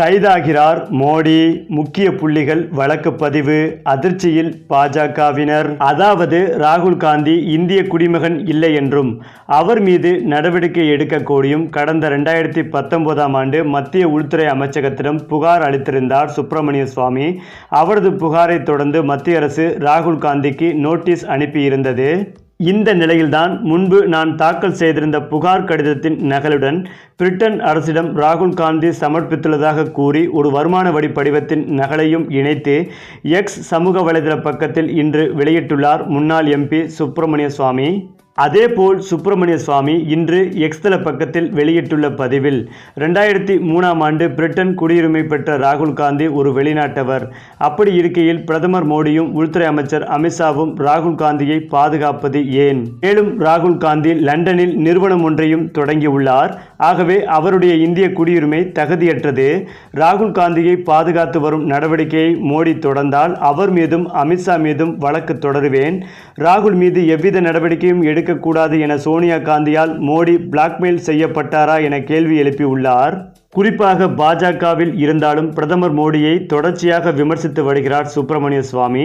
கைதாகிறார் மோடி. முக்கிய புள்ளிகள் வழக்கு பதிவு. அதிர்ச்சியில் பாஜகவினர். அதாவது ராகுல் காந்தி இந்திய குடிமகன் இல்லை என்றும் அவர் மீது நடவடிக்கை எடுக்க கோரியும் கடந்த ரெண்டாயிரத்தி பத்தொன்பதாம் ஆண்டு மத்திய உள்துறை அமைச்சகத்திடம் புகார் அளித்திருந்தார் சுப்பிரமணிய சுவாமி. அவரது புகாரை தொடர்ந்து மத்திய அரசு ராகுல் காந்திக்கு நோட்டீஸ் அனுப்பியிருந்தது. இந்த நிலையில்தான் முன்பு நான் தாக்கல் செய்திருந்த புகார் கடிதத்தின் நகலுடன் பிரிட்டன் அரசிடம் ராகுல் காந்தி சமர்ப்பித்துள்ளதாக கூறி ஒரு வருமான வரி படிவத்தின் நகலையும் இணைத்து எக்ஸ் சமூக வலைதள பக்கத்தில் இன்று வெளியிட்டுள்ளார் முன்னாள் எம்பி சுப்பிரமணிய சுவாமி. அதேபோல் சுப்பிரமணிய சுவாமி இன்று எக்ஸ்தல பக்கத்தில் வெளியிட்டுள்ள பதிவில் ரெண்டாயிரத்தி மூணாம் ஆண்டு பிரிட்டன் குடியுரிமை பெற்ற ராகுல் காந்தி ஒரு வெளிநாட்டவர். அப்படி இருக்கையில் பிரதமர் மோடியும் உள்துறை அமைச்சர் அமித்ஷாவும் ராகுல் காந்தியை பாதுகாப்பது ஏன்? மேலும் ராகுல் காந்தி லண்டனில் நிறுவனம் ஒன்றையும் தொடங்கியுள்ளார். ஆகவே அவருடைய இந்திய குடியுரிமை தகுதியற்றது. ராகுல் காந்தியை பாதுகாத்து வரும் நடவடிக்கையை மோடி தொடர்ந்தால் அவர் மீதும் அமித்ஷா மீதும் வழக்கு தொடருவேன். ராகுல் மீது எவ்வித நடவடிக்கையும் எடுக்கக்கூடாது என சோனியா காந்தியால் மோடி பிளாக்மெயில் செய்யப்பட்டாரா என கேள்வி எழுப்பியுள்ளார். குறிப்பாக பாஜகவில் இருந்தாலும் பிரதமர் மோடியை தொடர்ச்சியாக விமர்சித்து வருகிறார் சுப்பிரமணிய சுவாமி.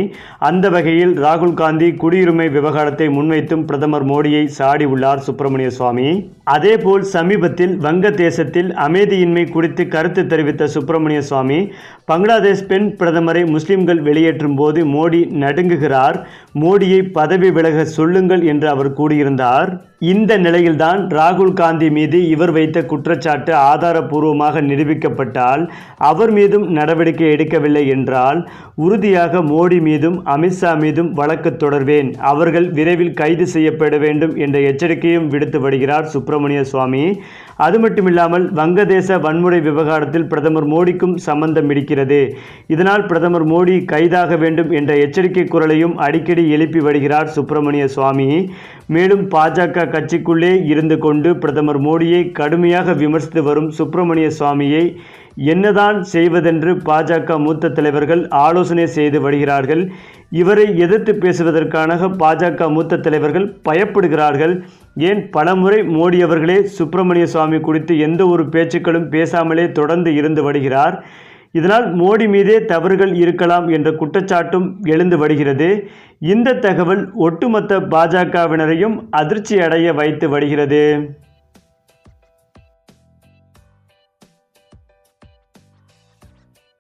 அந்த வகையில் ராகுல் காந்தி குடியுரிமை விவகாரத்தை முன்வைத்தும் பிரதமர் மோடியை சாடி உள்ளார் சுப்பிரமணிய சுவாமி. அதேபோல் சமீபத்தில் வங்கதேசத்தில் அமைதியின்மை குறித்து கருத்து தெரிவித்த சுப்பிரமணிய சுவாமி பங்களாதேஷ் பெண் பிரதமரை முஸ்லிம்கள் வெளியேற்றும் போது மோடி நடுங்குகிறார். மோடியை பதவி விலக சொல்லுங்கள் என்று அவர் கூறியிருந்தார். இந்த நிலையில்தான் ராகுல் காந்தி மீது இவர் வைத்த குற்றச்சாட்டு ஆதாரபூர்வமாக நிரூபிக்கப்பட்டால் அவர் மீதும் நடவடிக்கை எடுக்கவில்லை என்றால் உறுதியாக மோடி மீதும் அமித்ஷா மீதும் வழக்கு தொடர்வேன். அவர்கள் விரைவில் கைது செய்யப்பட வேண்டும் என்ற எச்சரிக்கையும் விடுத்து வருகிறார் சுப்பிரமணிய சுவாமி. அது மட்டுமில்லாமல் வங்கதேச வன்முறை விவகாரத்தில் பிரதமர் மோடிக்கும் சம்பந்தம் இருக்கிறது. இதனால் பிரதமர் மோடி கைதாக வேண்டும் என்ற எச்சரிக்கை குரலையும் அடிக்கடி எழுப்பி வருகிறார் சுப்பிரமணிய சுவாமி. மேலும் பாஜக கட்சிக்குள்ளே இருந்து கொண்டு பிரதமர் மோடியை கடுமையாக விமர்சித்து வரும் சுப்பிரமணிய சுவாமியை என்னதான் செய்வதென்று பாஜக மூத்த தலைவர்கள் ஆலோசனை செய்து வருகிறார்கள். இவரை எதிர்த்து பேசுவதற்கான பாஜக மூத்த தலைவர்கள் பயப்படுகிறார்கள். ஏன் பலமுறை மோடி அவர்களே சுப்பிரமணிய சுவாமி குறித்து எந்த ஒரு பேச்சுக்களும் பேசாமலே தொடர்ந்து இருந்து வருகிறார். இதனால் மோடி மீதே தவறுகள் இருக்கலாம் என்ற குற்றச்சாட்டும் எழுந்து வருகிறது. இந்த தகவல் ஒட்டுமொத்த பாஜகவினரையும் அதிர்ச்சி அடைய வைத்து வருகிறது.